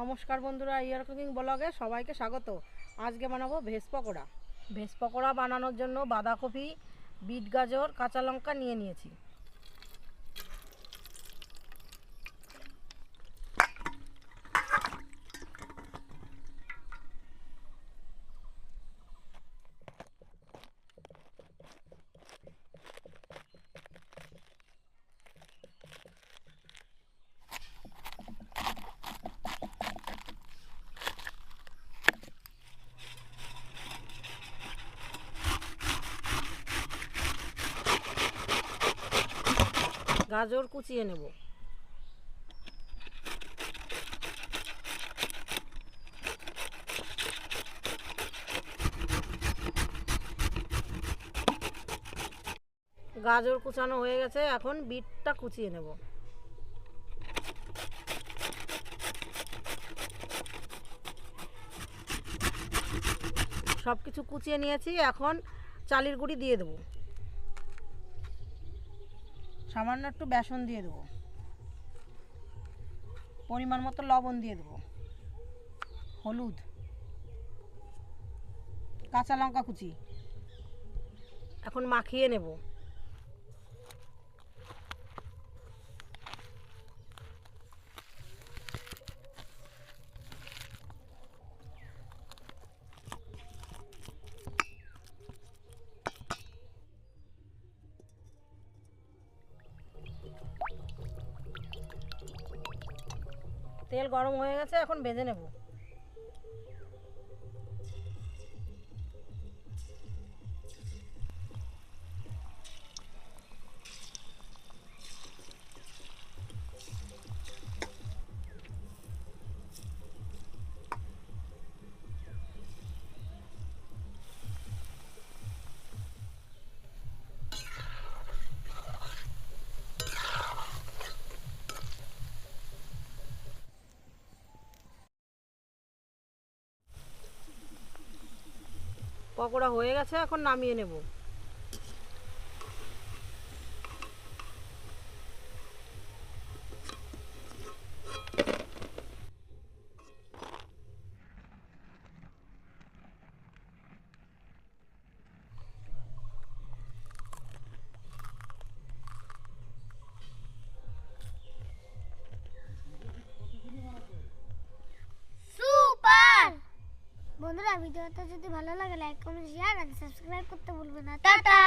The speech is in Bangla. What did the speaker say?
নমস্কার বন্ধুরা ইয়ার কুকিং ব্লগে সবাইকে স্বাগত। আজকে বানাবো ভেজ পকোড়া। ভেজ পকোড়া বানানোর জন্য বাঁধাকপি, বিট গাজর, কাঁচা লঙ্কা নিয়ে নিয়েছি। গাজর কুচিয়ে নেব। গাজর কুচানো হয়ে গেছে, এখন বিটটা কুচিয়ে নেব। সব কিছু কুচিয়ে নিয়েছি, এখন চালের গুঁড়ি দিয়ে দেবো। সামান্য একটু বেসন দিয়ে দেবো। পরিমাণ মতো লবণ দিয়ে দেবো। হলুদ। কাঁচা লঙ্কা কুচি। এখন মাখিয়ে নেব। তেল গরম হয়ে গেছে এখন ভেজে নেব। পকোড়া হয়ে গেছে এখন নামিয়ে নেব। বন্ধুরা ভিডিওটা যদি ভালো লাগে লাইক কমেন্ট শেয়ার আর সাবস্ক্রাইব করতে ভুলবেন না। টাটা।